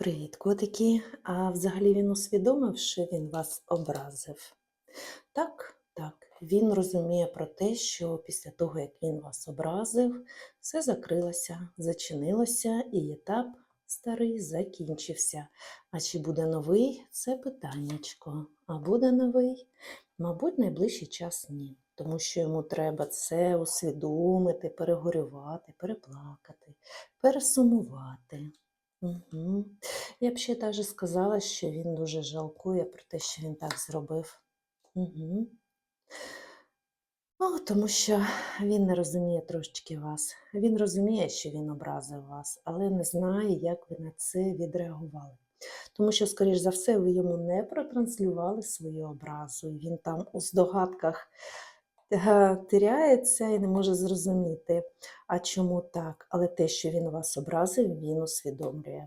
Привіт, котики. А взагалі він усвідомив, що він вас образив? Так, так. Він розуміє про те, що після того, як він вас образив, все закрилося, зачинилося, і етап старий закінчився. А чи буде новий це питаннячко. А буде новий? Мабуть, найближчий час ні. Тому що йому треба це усвідомити, перегорювати, переплакати, пересумувати. Угу. Я б ще навіть сказала, що він дуже жалкує про те, що він так зробив. Угу. О, тому що він не розуміє трошечки вас. Він розуміє, що він образив вас, але не знає, як ви на це відреагували. Тому що, скоріш за все, ви йому не протранслювали свою образу, і він там у здогадках теряється і не може зрозуміти, а чому так. Але те, що він вас образив, він усвідомлює.